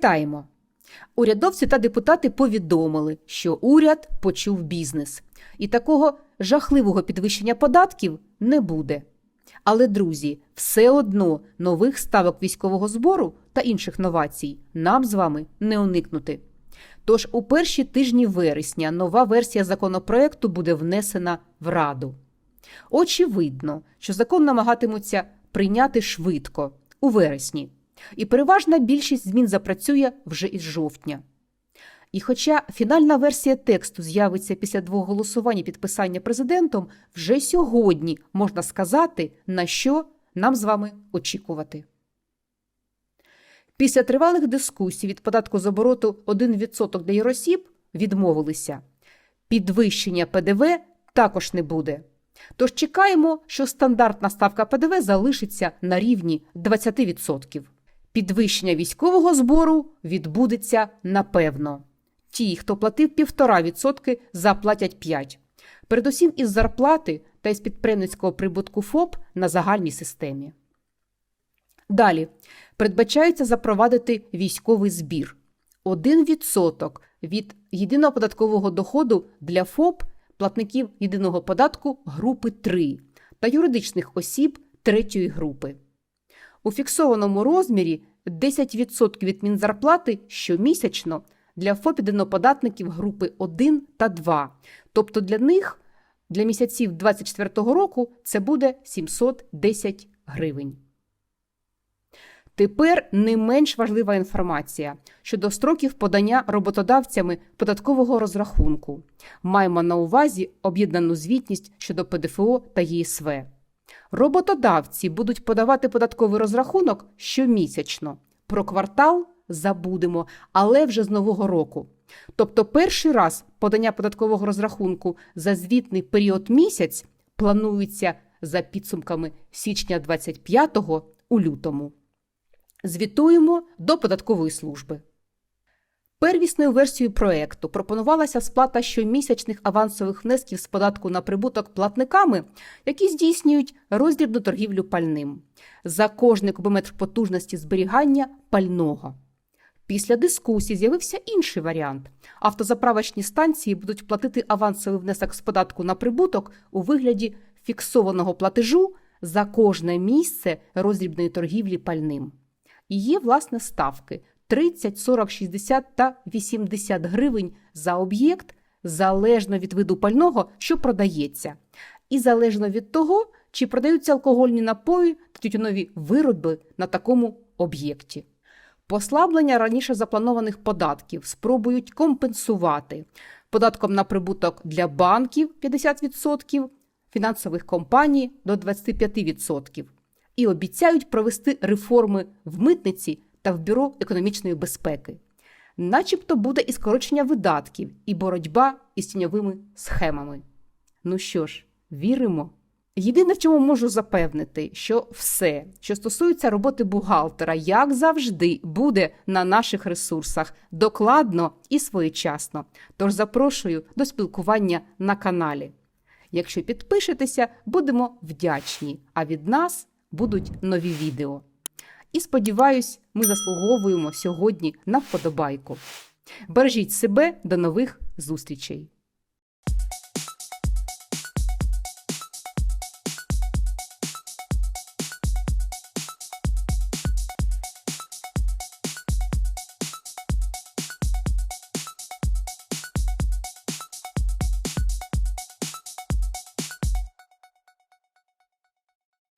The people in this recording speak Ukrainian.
Вітаємо! Урядовці та депутати повідомили, що уряд почув бізнес, і такого жахливого підвищення податків не буде. Але, друзі, все одно нових ставок військового збору та інших новацій нам з вами не уникнути. Тож у перші тижні вересня нова версія законопроекту буде внесена в Раду. Очевидно, що закон намагатимуться прийняти швидко, у вересні, і переважна більшість змін запрацює вже із жовтня. І хоча фінальна версія тексту з'явиться після двох голосувань і підписання президентом, вже сьогодні можна сказати, на що нам з вами очікувати. Після тривалих дискусій від податку з обороту 1% для юросіб відмовилися. Підвищення ПДВ також не буде. Тож чекаємо, що стандартна ставка ПДВ залишиться на рівні 20%. Підвищення військового збору відбудеться напевно. Ті, хто платив 1,5%, заплатять 5%. Передусім із зарплати та із підприємницького прибутку ФОП на загальній системі. Далі передбачається запровадити військовий збір. 1% від єдиного податкового доходу для ФОП платників єдиного податку групи 3 та юридичних осіб третьої групи. У фіксованому розмірі 10% від мінзарплати щомісячно для ФОП єдиноподатників групи 1 та 2. Тобто для них для місяців 2024 року це буде 710 гривень. Тепер не менш важлива інформація щодо строків подання роботодавцями податкового розрахунку. Маємо на увазі об'єднану звітність щодо ПДФО та ЄСВ. Роботодавці будуть подавати податковий розрахунок щомісячно. Про квартал забудемо, але вже з нового року. Тобто, перший раз подання податкового розрахунку за звітний період місяць планується за підсумками січня 25-го у лютому. Звітуємо до податкової служби. Первісною версією проекту пропонувалася сплата щомісячних авансових внесків з податку на прибуток платниками, які здійснюють роздрібну торгівлю пальним за кожний кубометр потужності зберігання пального. Після дискусії з'явився інший варіант. Автозаправочні станції будуть платити авансовий внесок з податку на прибуток у вигляді фіксованого платежу за кожне місце роздрібної торгівлі пальним. І є, власне, ставки 30, 40, 60 та 80 гривень за об'єкт залежно від виду пального, що продається, і залежно від того, чи продаються алкогольні напої та тютюнові вироби на такому об'єкті. Послаблення раніше запланованих податків спробують компенсувати податком на прибуток для банків 50%, фінансових компаній до 25% і обіцяють провести реформи в митниці та в бюро економічної безпеки. Начебто буде і скорочення видатків, і боротьба із тіньовими схемами. Ну що ж, віримо. Єдине, в чому можу запевнити, що все, що стосується роботи бухгалтера, як завжди, буде на наших ресурсах докладно і своєчасно. Тож запрошую до спілкування на каналі. Якщо підпишетеся, будемо вдячні, а від нас будуть нові відео. І сподіваюсь, ми заслуговуємо сьогодні на вподобайку. Бережіть себе до нових зустрічей!